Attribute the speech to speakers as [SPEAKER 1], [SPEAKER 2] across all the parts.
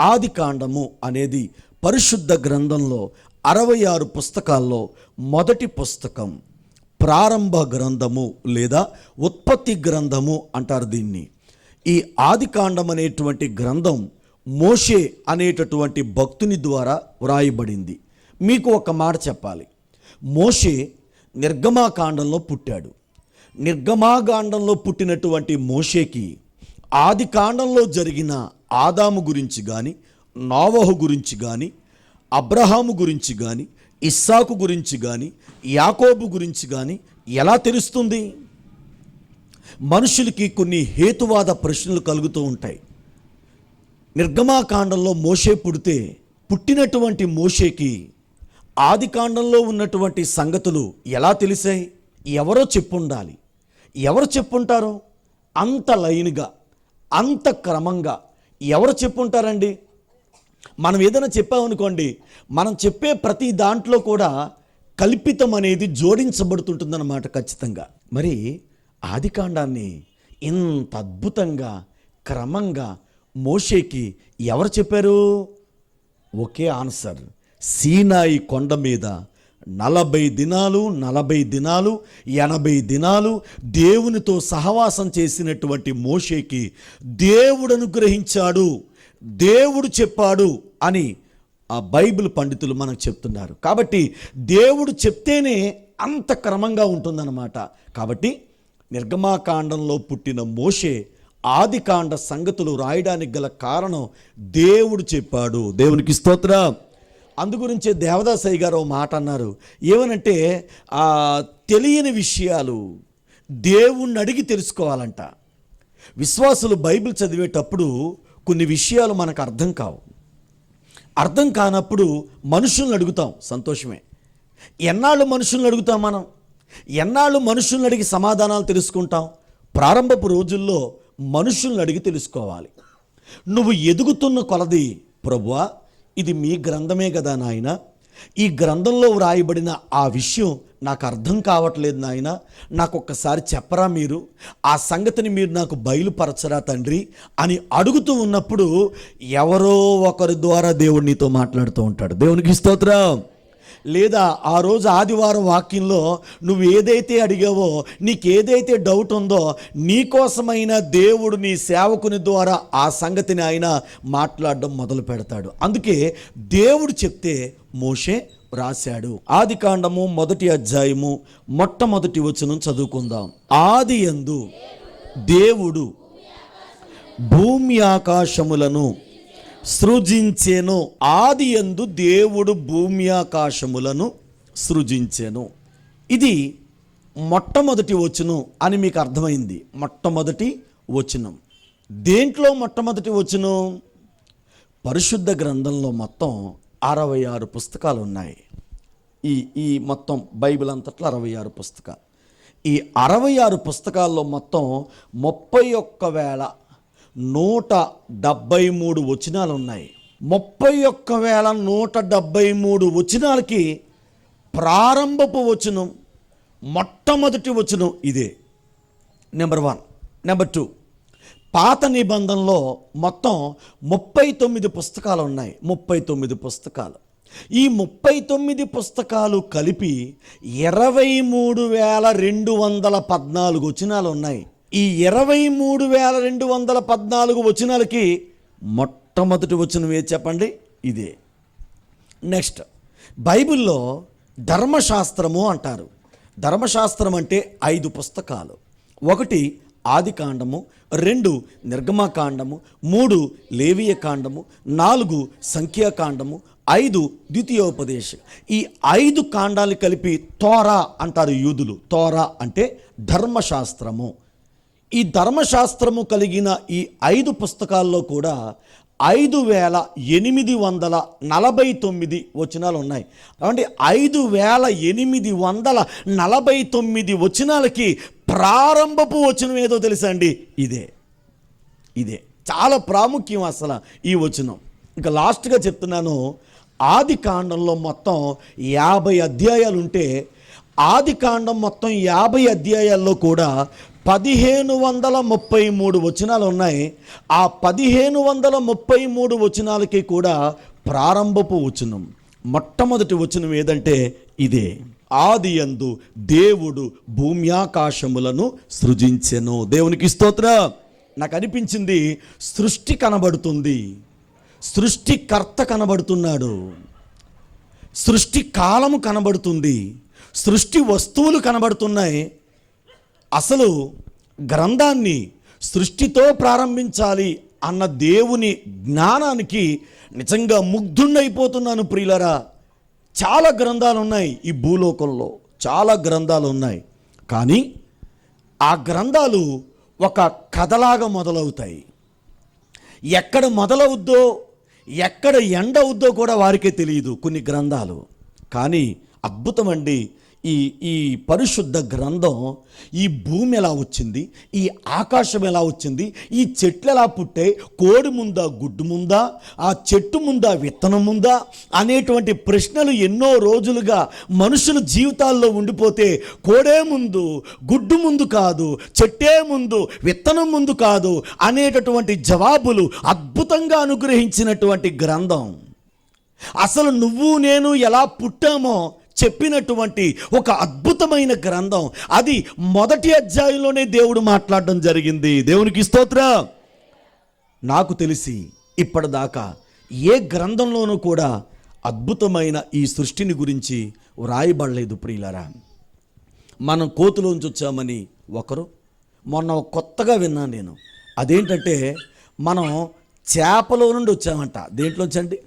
[SPEAKER 1] ఆది కాండము అనేది పరిశుద్ధ గ్రంథంలో అరవై ఆరు పుస్తకాల్లో మొదటి పుస్తకం. ప్రారంభ గ్రంథము లేదా ఉత్పత్తి గ్రంథము అంటారు దీన్ని. ఈ ఆది కాండం అనేటువంటి గ్రంథం మోషే అనేటటువంటి భక్తుని ద్వారా వ్రాయబడింది. మీకు ఒక మాట చెప్పాలి. మోషే నిర్గమాకాండంలో పుట్టాడు. నిర్గమాకాండంలో పుట్టినటువంటి మోషేకి ఆది కాండంలో జరిగిన ఆదాము గురించి కానీ నోవహు గురించి కానీ అబ్రహాము గురించి కానీ ఇస్సాకు గురించి కానీ యాకోబు గురించి కానీ ఎలా తెలుస్తుంది? మనుషులకి కొన్ని హేతువాద ప్రశ్నలు కలుగుతూ ఉంటాయి. నిర్గమాకాండంలో మోషే పుడితే పుట్టినటువంటి మోషేకి ఆది కాండంలో ఉన్నటువంటి సంగతులు ఎలా తెలిసాయి? ఎవరో చెప్పుండాలి. ఎవరు చెప్పుంటారో? అంత లైన్గా అంత క్రమంగా ఎవరు చెప్పుంటారండి? మనం ఏదైనా చెప్పామనుకోండి మనం చెప్పే ప్రతి దాంట్లో కూడా కల్పితం అనేది జోడించబడుతుంటుందన్నమాట ఖచ్చితంగా. మరి ఆదికాండాన్ని ఇంత అద్భుతంగా క్రమంగా మోషేకి ఎవరు చెప్పారు? ఒకే ఆన్సర్ సీనాయి కొండ మీద నలభై దినాలు నలభై దినాలు ఎనభై దినాలు దేవునితో సహవాసం చేసినటువంటి మోషేకి దేవుడు అనుగ్రహించాడు దేవుడు చెప్పాడు అని ఆ బైబిల్ పండితులు మనకు చెప్తున్నారు. కాబట్టి దేవుడు చెప్తేనే అంత క్రమంగా ఉంటుందన్నమాట. కాబట్టి నిర్గమాకాండంలో పుట్టిన మోషే ఆదికాండ సంగతులు రాయడానికి గల కారణం దేవుడు చెప్పాడు. దేవునికి స్తోత్రం. అందుగురించే దేవదాసయ్య గారు ఓ మాట అన్నారు. ఏమనంటే ఆ తెలియని విషయాలు దేవుణ్ణి అడిగి తెలుసుకోవాలంట. విశ్వాసులు బైబిల్ చదివేటప్పుడు కొన్ని విషయాలు మనకు అర్థం కావు. అర్థం కానప్పుడు మనుషుల్ని అడుగుతాం సంతోషమే. ఎన్నాళ్ళు మనుషుల్ని అడుగుతాం మనం? ఎన్నాళ్ళు మనుషుల్ని అడిగి సమాధానాలు తెలుసుకుంటాం? ప్రారంభపు రోజుల్లో మనుషుల్ని అడిగి తెలుసుకోవాలి. నువ్వు ఎదుగుతున్న కొలది ప్రభువా ఇది మీ గ్రంథమే కదా నాయన. ఈ గ్రంథంలో వ్రాయబడిన ఆ విషయం నాకు అర్థం కావట్లేదు నాయన. నాకు ఒక్కసారి చెప్పరా మీరు? ఆ సంగతిని మీరు నాకు బయలుపరచరా తండ్రి? అని అడుగుతూ ఉన్నప్పుడు ఎవరో ఒకరి ద్వారా దేవుడు నీతో మాట్లాడుతూ ఉంటాడు. దేవునికి స్తోత్రం. లేదా ఆ రోజు ఆదివారం వాక్యంలో నువ్వు ఏదైతే అడిగావో నీకు ఏదైతే డౌట్ ఉందో నీకోసమైన దేవుడు నీ సేవకుని ద్వారా ఆ సంగతిని ఆయన మాట్లాడడం మొదలు పెడతాడు. అందుకే దేవుడు చెప్తే మోషే రాశాడు ఆది కాండము మొదటి అధ్యాయము మొట్టమొదటి వచనం చదువుకుందాం. ఆది యందు దేవుడు భూమి ఆకాశములను సృజించెను. ఆది ఎందు దేవుడు భూమి ఆకాశములను సృజించెను. ఇది మొట్టమొదటి వచనం అని మీకు అర్థమైంది. మొట్టమొదటి వచనం. దేంట్లో మొట్టమొదటి వచనం? పరిశుద్ధ గ్రంథంలో మొత్తం అరవై ఆరు పుస్తకాలు ఉన్నాయి ఈ ఈ మొత్తం బైబిల్ అంతట్లో అరవై ఆరు పుస్తకాలు. ఈ అరవై ఆరు పుస్తకాల్లో మొత్తం ముప్పై ఒక్క వేల నూట డెబ్బై మూడు వచనాలు ఉన్నాయి ముప్పై ఒక్క వేల నూట డెబ్బై మూడు వచనాలకి ప్రారంభపు వచనం మొట్టమొదటి వచనం ఇదే. నెంబర్ వన్ నెంబర్ టూ పాత నిబంధనలో మొత్తం ముప్పై తొమ్మిది పుస్తకాలు ఉన్నాయి ముప్పై తొమ్మిది పుస్తకాలు. ఈ ముప్పై తొమ్మిది పుస్తకాలు కలిపి ఇరవై మూడు వేల రెండు వందల పద్నాలుగు వచనాలు ఉన్నాయి ఈ ఇరవై మూడు వేల రెండు వందల పద్నాలుగు వచనాలకి మొట్టమొదటి వచనం ఏది చెప్పండి? ఇదే. నెక్స్ట్ బైబిల్లో ధర్మశాస్త్రము అంటారు. ధర్మశాస్త్రం అంటే ఐదు పుస్తకాలు. ఒకటి ఆది కాండము రెండు నిర్గమకాండము మూడు లేవియ కాండము నాలుగు సంఖ్యాకాండము ఐదు ద్వితీయోపదేశం. ఈ ఐదు కాండాలు కలిపి తోరా అంటారు యూదులు. తోరా అంటే ధర్మశాస్త్రము. ఈ ధర్మశాస్త్రము కలిగిన ఈ ఐదు పుస్తకాల్లో కూడా ఐదు వేల ఎనిమిది వందల నలభై తొమ్మిది వచనాలు ఉన్నాయి. కాబట్టి ఐదు వేల ఎనిమిది వందల నలభై తొమ్మిది వచనాలకి ప్రారంభపు వచనం ఏదో తెలుసా అండి? ఇదే. ఇదే. చాలా ప్రాముఖ్యం అసలు ఈ వచనం. ఇంకా లాస్ట్గా చెప్తున్నాను ఆది కాండంలో మొత్తం యాభై అధ్యాయాలు ఉంటే ఆది కాండం మొత్తం యాభై అధ్యాయాల్లో కూడా పదిహేను వందల ముప్పై మూడు వచనాలు ఉన్నాయి ఆ పదిహేను వందల ముప్పై మూడు వచనాలకి కూడా ప్రారంభపు వచనం. మొట్టమొదటి వచనం ఏదంటే ఇదే. ఆది అందు దేవుడు భూమ్యాకాశములను సృజించెను. దేవునికి స్తోత్ర. నాకు అనిపించింది సృష్టి కనబడుతుంది. సృష్టికర్త కనబడుతున్నాడు. సృష్టి కాలము కనబడుతుంది. సృష్టి వస్తువులు కనబడుతున్నాయి. అసలు గ్రంథాన్ని సృష్టితో ప్రారంభించాలి అన్న దేవుని జ్ఞానానికి నిజంగా ముగ్ధుండైపోతున్నాను ప్రియులరా. చాలా గ్రంథాలు ఉన్నాయి ఈ భూలోకంలో. చాలా గ్రంథాలు ఉన్నాయి కానీ ఆ గ్రంథాలు ఒక కథలాగా మొదలవుతాయి. ఎక్కడ మొదలవుద్దో ఎక్కడ ఎండ అవుద్దో కూడా వారికే తెలియదు కొన్ని గ్రంథాలు. కానీ అద్భుతమండి ఈ ఈ పరిశుద్ధ గ్రంథం ఈ భూమి ఎలా వచ్చింది? ఈ ఆకాశం ఎలా వచ్చింది? ఈ చెట్లు ఎలా పుట్టాయి? కోడి ముందా గుడ్డు ముందా? ఆ చెట్టు ముందా విత్తనం ముందా? అనేటువంటి ప్రశ్నలు ఎన్నో రోజులుగా మనుషుల జీవితాల్లో ఉండిపోతే కోడే ముందు గుడ్డు ముందు కాదు చెట్టే ముందు విత్తనం ముందు కాదు అనేటటువంటి జవాబులు అద్భుతంగా అనుగ్రహించినటువంటి గ్రంథం. అసలు నువ్వు నేను ఎలా పుట్టామో చెప్పినటువంటి ఒక అద్భుతమైన గ్రంథం. అది మొదటి అధ్యాయంలోనే దేవుడు మాట్లాడడం జరిగింది. దేవునికి స్తోత్ర. నాకు తెలిసి ఇప్పటిదాకా ఏ గ్రంథంలోనూ కూడా అద్భుతమైన ఈ సృష్టిని గురించి వ్రాయబడలేదు ప్రియులరా. మనం కోతిలోంచి వచ్చామని ఒకరు మొన్న కొత్తగా విన్నాను నేను. అదేంటంటే మనం చేపలో నుండి వచ్చామంట. దేంట్లోంచి అండి?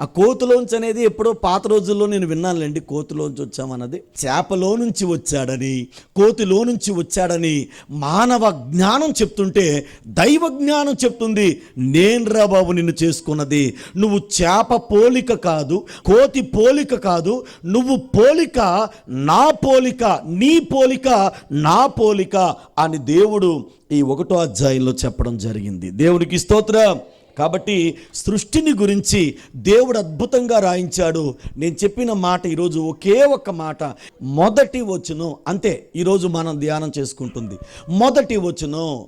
[SPEAKER 1] ఆ కోతులోంచి అనేది ఎప్పుడో పాత రోజుల్లో నేను విన్నానులేండి కోతులోంచి వచ్చామన్నది. చేపలో నుంచి వచ్చాడని కోతిలో నుంచి వచ్చాడని మానవ జ్ఞానం చెప్తుంటే దైవ జ్ఞానం చెప్తుంది నేను రా బాబు నిన్ను చేసుకున్నది. నువ్వు చేప పోలిక కాదు కోతి పోలిక కాదు నువ్వు పోలిక నా పోలిక నీ పోలిక నా పోలిక అని దేవుడు ఈ ఒకటో అధ్యాయంలో చెప్పడం జరిగింది. దేవునికి స్తోత్రం. కాబట్టి సృష్టిని గురించి దేవుడు అద్భుతంగా రాయించాడు. నేను చెప్పిన మాట ఈరోజు ఒకే ఒక్క మాట. మొదటి వచనం అంతే ఈరోజు మనం ధ్యానం చేసుకుంటుంది. మొదటి వచనం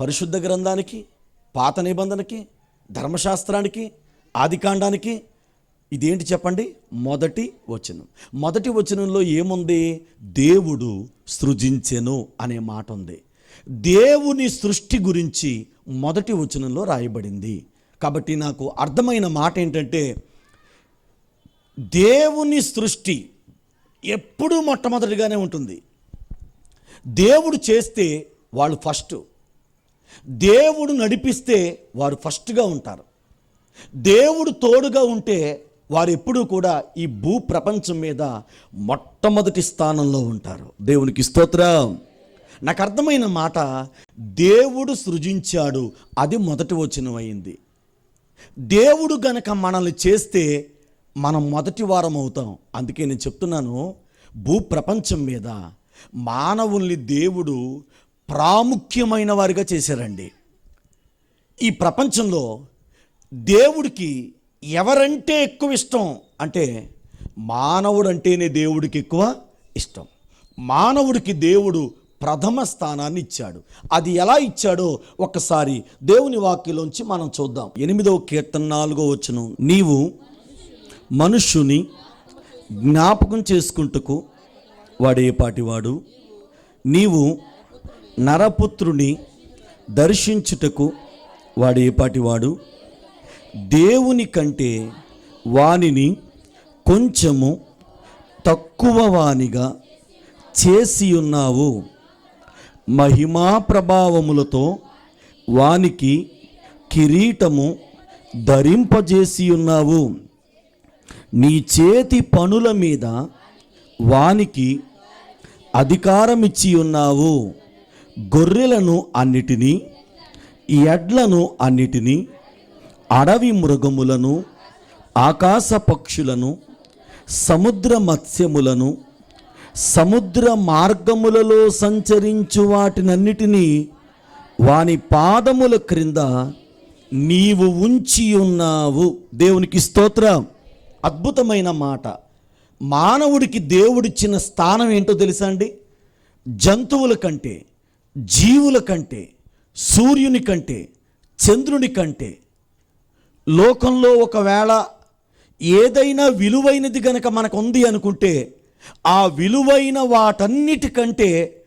[SPEAKER 1] పరిశుద్ధ గ్రంథానికి పాత నిబంధనకి ధర్మశాస్త్రానికి ఆదికాండానికి ఇదేంటి చెప్పండి? మొదటి వచనం. మొదటి వచనంలో ఏముంది? దేవుడు సృజించెను అనే మాట ఉంది. దేవుని సృష్టి గురించి మొదటి వచనంలో రాయబడింది. కాబట్టి నాకు అర్థమైన మాట ఏంటంటే దేవుని సృష్టి ఎప్పుడూ మొట్టమొదటిగానే ఉంటుంది. దేవుడు చేస్తే వాళ్ళు ఫస్ట్. దేవుడు నడిపిస్తే వారు ఫస్ట్గా ఉంటారు. దేవుడు తోడుగా ఉంటే వారు ఎప్పుడూ కూడా ఈ భూ ప్రపంచం మీద మొట్టమొదటి స్థానంలో ఉంటారు. దేవునికి స్తోత్రం. నాకు అర్థమైన మాట దేవుడు సృజించాడు. అది మొదటి వచనమైంది దేవుడు గనక మనల్ని చేస్తే మనం మొదటి వారం అవుతాం. అందుకే నేను చెప్తున్నాను భూ ప్రపంచం మీద మానవుల్ని దేవుడు ప్రాముఖ్యమైన వారిగా చేశారండి. ఈ ప్రపంచంలో దేవుడికి ఎవరంటే ఎక్కువ ఇష్టం? అంటే మానవుడు అంటేనే దేవుడికి ఎక్కువ ఇష్టం. మానవుడికి దేవుడు ప్రథమ స్థానాన్ని ఇచ్చాడు. అది ఎలా ఇచ్చాడో ఒకసారి దేవుని వాక్యలోంచి మనం చూద్దాం. ఎనిమిదవ కీర్తన నాలుగో వచ్చును నీవు మనుష్యుని జ్ఞాపకం చేసుకుంటకు వాడేపాటివాడు నీవు నరపుత్రుని దర్శించుటకు వాడేపాటివాడు దేవుని కంటే వానిని కొంచెము తక్కువ వానిగా చేసి ఉన్నావు మహిమా ప్రభావములతో వానికి కిరీటము ధరింపజేసి ఉన్నావు. నీ చేతి పనుల మీద వానికి అధికారం ఇచ్చి ఉన్నావు. గొర్రెలను అన్నిటినీ ఎడ్లను అన్నిటినీ అడవి మృగములను ఆకాశ పక్షులను సముద్ర మత్స్యములను సముద్ర మార్గములలో సంచరించు వాటినన్నిటినీ వాని పాదముల క్రింద నీవు ఉంచి ఉన్నావు దేవునికి స్తోత్రం. అద్భుతమైన మాట. మానవుడికి దేవుడిచ్చిన స్థానం ఏంటో తెలుసా అండి? జంతువుల కంటే జీవుల కంటే సూర్యుని కంటే చంద్రుని కంటే. లోకంలో ఒకవేళ ఏదైనా విలువైనది గనక మనకు ఉంది అనుకుంటే ఆ విలువైన వాటన్నిటికంటే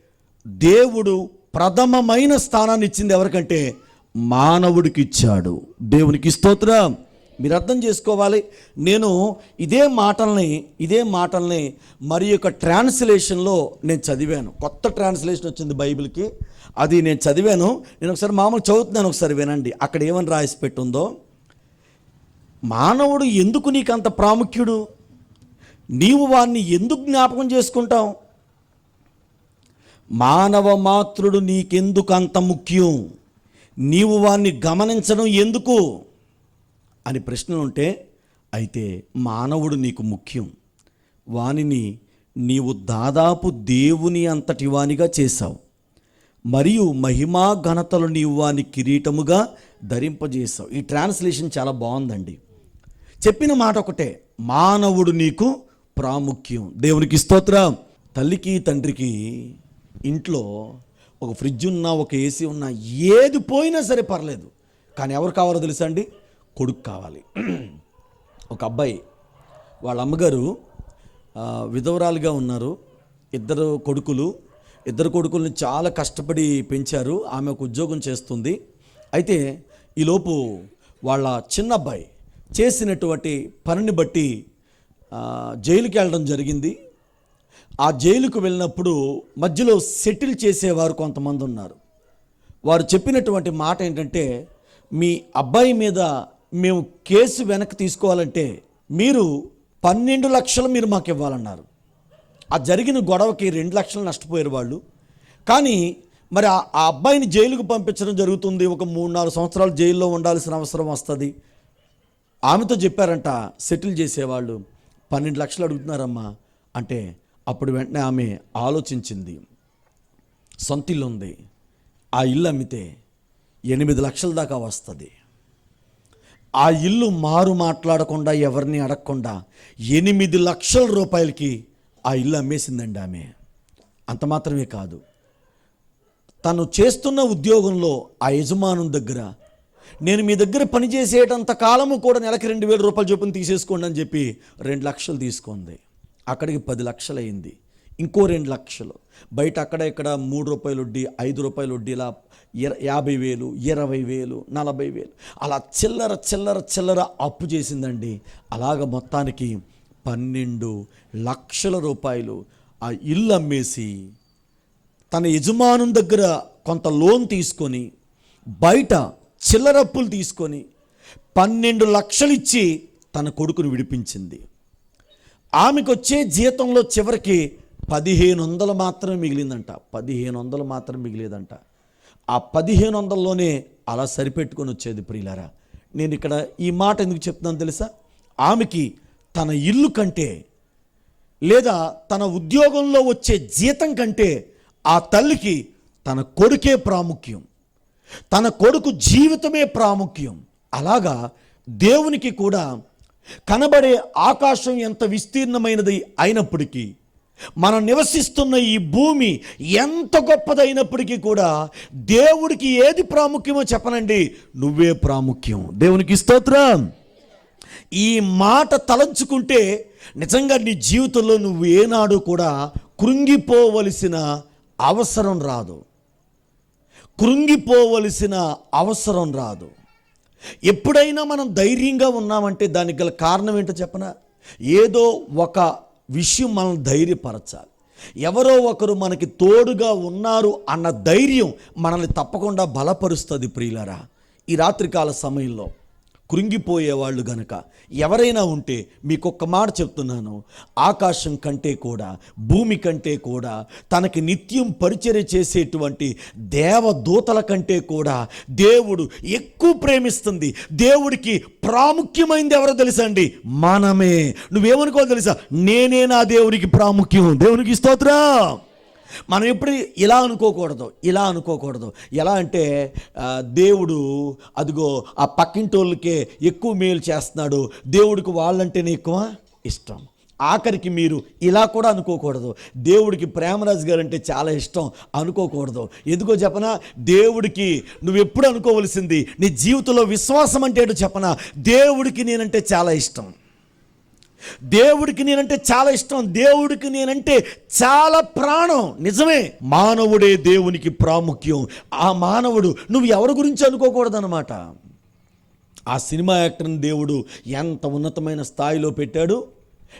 [SPEAKER 1] దేవుడు ప్రథమమైన స్థానాన్ని ఇచ్చింది ఎవరికంటే మానవుడికి ఇచ్చాడు దేవునికి స్తోత్రం. మీరు అర్థం చేసుకోవాలి. నేను ఇదే మాటల్ని ఇదే మాటల్ని మరి యొక్క ట్రాన్స్లేషన్లో నేను చదివాను. కొత్త ట్రాన్స్లేషన్ వచ్చింది బైబిల్కి. అది నేను చదివాను. నేను ఒకసారి మామూలు చదువుతున్నాను ఒకసారి వినండి. అక్కడ ఏమని రాసి పెట్టుందో? మానవుడు ఎందుకు నీకు అంత ప్రాముఖ్యుడు? నీవు వారిని ఎందుకు జ్ఞాపకం చేసుకుంటావు? మానవ మాతృడు నీకెందుకు అంత ముఖ్యం? నీవు వారిని గమనించడం ఎందుకు? అని ప్రశ్నలు ఉంటే అయితే మానవుడు నీకు ముఖ్యం. వానిని నీవు దాదాపు దేవుని అంతటి వానిగా చేశావు. మరియు మహిమా ఘనతలు నీవు వాని కిరీటముగా ధరింపజేశావు. ఈ ట్రాన్స్లేషన్ చాలా బాగుందండి. చెప్పిన మాట ఒకటే మానవుడు నీకు ప్రాముఖ్యం. దేవునికి స్తోత్రం. తల్లికి తండ్రికి ఇంట్లో ఒక ఫ్రిడ్జ్ ఉన్నా ఒక ఏసీ ఉన్నా ఏది పోయినా సరే పర్లేదు. కానీ ఎవరు కావాలో తెలుసా అండి? కొడుకు కావాలి. ఒక అబ్బాయి. వాళ్ళ అమ్మగారు విధవరాలుగా ఉన్నారు. ఇద్దరు కొడుకులు. ఇద్దరు కొడుకుల్ని చాలా కష్టపడి పెంచారు. ఆమె ఒక ఉద్యోగం చేస్తుంది. అయితే ఈలోపు వాళ్ళ చిన్న అబ్బాయి చేసినటువంటి పనిని బట్టి జైలుకి వెళ్ళడం జరిగింది. ఆ జైలుకు వెళ్ళినప్పుడు మధ్యలో సెటిల్ చేసేవారు కొంతమంది ఉన్నారు. వారు చెప్పినటువంటి మాట ఏంటంటే మీ అబ్బాయి మీద మేము కేసు వెనక్కి తీసుకోవాలంటే మీరు పన్నెండు లక్షలు మీరు మాకు ఇవ్వాలన్నారు. ఆ జరిగిన గొడవకి రెండు లక్షలు నష్టపోయారు వాళ్ళు. కానీ మరి ఆ అబ్బాయిని జైలుకు పంపించడం జరుగుతుంది. ఒక మూడు నాలుగు సంవత్సరాలు జైల్లో ఉండాల్సిన అవసరం వస్తుంది. ఆమెతో చెప్పారంట సెటిల్ చేసేవాళ్ళు పన్నెండు లక్షలు అడుగుతున్నారమ్మా అంటే అప్పుడు వెంటనే ఆమె ఆలోచించింది. సొంత ఇల్లు ఉంది. ఆ ఇల్లు అమ్మితే ఎనిమిది లక్షల దాకా వస్తుంది. ఆ ఇల్లు మారు మాట్లాడకుండా ఎవరిని అడగకుండా ఎనిమిది లక్షల రూపాయలకి ఆ ఇల్లు అమ్మేసిందండి ఆమె. అంత మాత్రమే కాదు. తను చేస్తున్న ఉద్యోగంలో ఆ యజమానుని దగ్గర నేను మీ దగ్గర పనిచేసేటంత కాలము కూడా నెలకి రెండు వేల రూపాయలు చొప్పున తీసేసుకోండి అని చెప్పి రెండు లక్షలు తీసుకుంది. అక్కడికి పది లక్షలు అయింది. ఇంకో రెండు లక్షలు. బయట అక్కడ ఇక్కడ మూడు రూపాయలు వడ్డీ ఐదు రూపాయలు వడ్డీ ఇలా ఇర యాభై వేలు ఇరవై వేలు నలభై వేలు. అలా చిల్లర చిల్లర చిల్లర అప్పు చేసిందండి. అలాగ మొత్తానికి పన్నెండు లక్షల రూపాయలు ఆ ఇల్లు అమ్మేసి తన యజమానుని దగ్గర కొంత లోన్ తీసుకొని బయట చిల్లరప్పులు తీసుకొని పన్నెండు లక్షలు ఇచ్చి తన కొడుకును విడిపించింది. ఆమెకు వచ్చే జీతంలో చివరికి పదిహేను వందలు మాత్రమే మిగిలిందంట. పదిహేను వందలు మాత్రం మిగిలేదంట. ఆ పదిహేను వందల్లోనే అలా సరిపెట్టుకొని వచ్చేది ప్రియులారా. నేను ఇక్కడ ఈ మాట ఎందుకు చెప్తున్నాను తెలుసా? ఆమెకి తన ఇల్లు కంటే లేదా తన ఉద్యోగంలో వచ్చే జీతం కంటే ఆ తల్లికి తన కొడుకే ప్రాముఖ్యం. తన కొడుకు జీవితమే ప్రాముఖ్యం. అలాగా దేవునికి కూడా కనబడే ఆకాశం ఎంత విస్తీర్ణమైనది అయినప్పటికీ మనం నివసిస్తున్న ఈ భూమి ఎంత గొప్పదైనప్పటికీ కూడా దేవుడికి ఏది ప్రాముఖ్యమో చెప్పనండి నువ్వే ప్రాముఖ్యం. దేవునికి స్తోత్రం. ఈ మాట తలంచుకుంటే నిజంగా నీ జీవితంలో నువ్వు ఏనాడు కూడా కృంగిపోవలసిన అవసరం రాదు. కృంగిపోవలసిన అవసరం రాదు. ఎప్పుడైనా మనం ధైర్యంగా ఉన్నామంటే దానికి గల కారణం ఏంటో చెప్పనా? ఏదో ఒక విషయం మనం ధైర్యపరచాలి. ఎవరో ఒకరు మనకి తోడుగా ఉన్నారు అన్న ధైర్యం మనల్ని తప్పకుండా బలపరుస్తుంది ప్రియులరా. ఈ రాత్రికాల సమయంలో కృంగిపోయేవాళ్ళు గనక ఎవరైనా ఉంటే మీకు ఒక్క మాట చెప్తున్నాను. ఆకాశం కంటే కూడా భూమి కంటే కూడా తనకి నిత్యం పరిచర్య చేసేటువంటి దేవదూతల కంటే కూడా దేవుడు ఎక్కువ ప్రేమిస్తుంది. దేవుడికి ప్రాముఖ్యమైనది ఎవరో తెలుసా అండి మనమే. నువ్వేమనుకో తెలుసా? నేనే నా దేవునికి ప్రాముఖ్యం. దేవునికి స్తోత్రం. మనం ఎప్పుడు ఇలా అనుకోకూడదు ఇలా అనుకోకూడదు. ఎలా అంటే దేవుడు అదిగో ఆ పక్కింటోళ్ళకే ఎక్కువ మేలు చేస్తున్నాడు. దేవుడికి వాళ్ళంటేనే ఎక్కువ ఇష్టం. ఆఖరికి మీరు ఇలా కూడా అనుకోకూడదు. దేవుడికి ప్రేమరాజు గారు అంటే చాలా ఇష్టం అనుకోకూడదు. ఎందుకో చెప్పనా దేవుడికి నువ్వు ఎప్పుడు అనుకోవలసింది నీ జీవితంలో విశ్వాసం అంటే చెప్పనా దేవుడికి నేనంటే చాలా ఇష్టం. దేవుడికి నేనంటే చాలా ఇష్టం. దేవుడికి నేనంటే చాలా ప్రాణం. నిజమే. మానవుడే దేవునికి ప్రాముఖ్యం. ఆ మానవుడు నువ్వు ఎవరి గురించి అనుకోకూడదన్నమాట? ఆ సినిమా యాక్టర్ని దేవుడు ఎంత ఉన్నతమైన స్థాయిలో పెట్టాడు?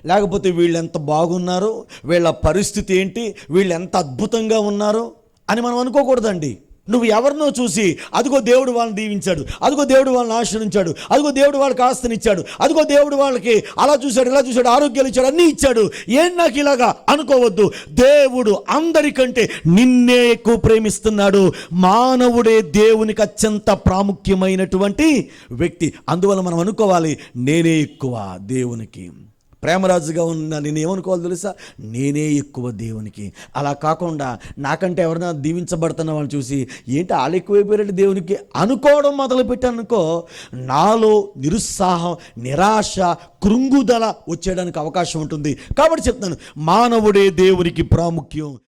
[SPEAKER 1] లేకపోతే వీళ్ళు ఎంత బాగున్నారు? వీళ్ళ పరిస్థితి ఏంటి? వీళ్ళు ఎంత అద్భుతంగా ఉన్నారు? అని మనం అనుకోకూడదండి. నువ్వు ఎవరినో చూసి అదిగో దేవుడు వాళ్ళని దీవించాడు అదిగో దేవుడు వాళ్ళని ఆశ్రయించాడు అదిగో దేవుడు వాళ్ళకి ఆస్తినిచ్చాడు అదిగో దేవుడు వాళ్ళకి అలా చూశాడు ఇలా చూశాడు ఆరోగ్యాలు ఇచ్చాడు అన్నీ ఇచ్చాడు. ఏం నాకు ఇలాగా అనుకోవద్దు. దేవుడు అందరికంటే నిన్నే ఎక్కువ ప్రేమిస్తున్నాడు. మానవుడే దేవునికి అత్యంత ప్రాముఖ్యమైనటువంటి వ్యక్తి. అందువల్ల మనం అనుకోవాలి నేనే ఎక్కువ దేవునికి. ప్రేమరాజుగా ఉన్న నేను ఏమనుకోవాలి తెలుసా? నేనే ఎక్కువ దేవునికి. అలా కాకుండా నాకంటే ఎవరైనా దీవించబడుతున్న వాళ్ళని చూసి ఏంటి వాళ్ళు ఎక్కువైపోయారంటే దేవునికి? అనుకోవడం మొదలుపెట్టానుకో నాలో నిరుత్సాహం నిరాశ కృంగుదల వచ్చేయడానికి అవకాశం ఉంటుంది. కాబట్టి చెప్తాను మానవుడే దేవునికి ప్రాముఖ్యం.